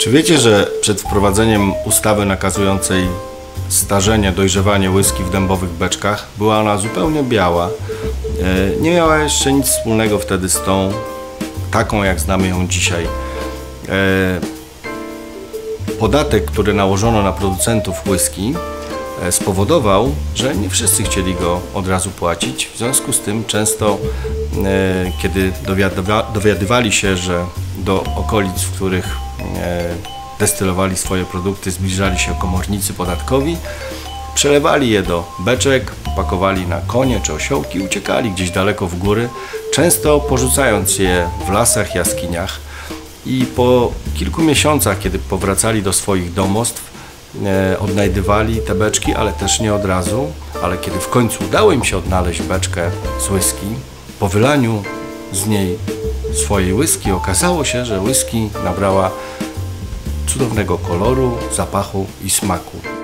Czy wiecie, że przed wprowadzeniem ustawy nakazującej starzenie, dojrzewanie whisky w dębowych beczkach była ona zupełnie biała? E, Nie miała jeszcze nic wspólnego wtedy z tą, taką jak znamy ją dzisiaj. E, Podatek, który nałożono na producentów whisky e, spowodował, że nie wszyscy chcieli go od razu płacić. W związku z tym często, kiedy dowiadywa- dowiadywali się, że do okolic, w których destylowali swoje produkty, zbliżali się komornicy podatkowi, przelewali je do beczek, pakowali na konie czy osiołki uciekali gdzieś daleko w góry, często porzucając je w lasach, jaskiniach. I po kilku miesiącach, kiedy powracali do swoich domostw, e, odnajdywali te beczki, ale też nie od razu. Ale kiedy w końcu udało im się odnaleźć beczkę z whisky, po wylaniu z niej swojej whisky okazało się, że whisky nabrała cudownego koloru, zapachu i smaku.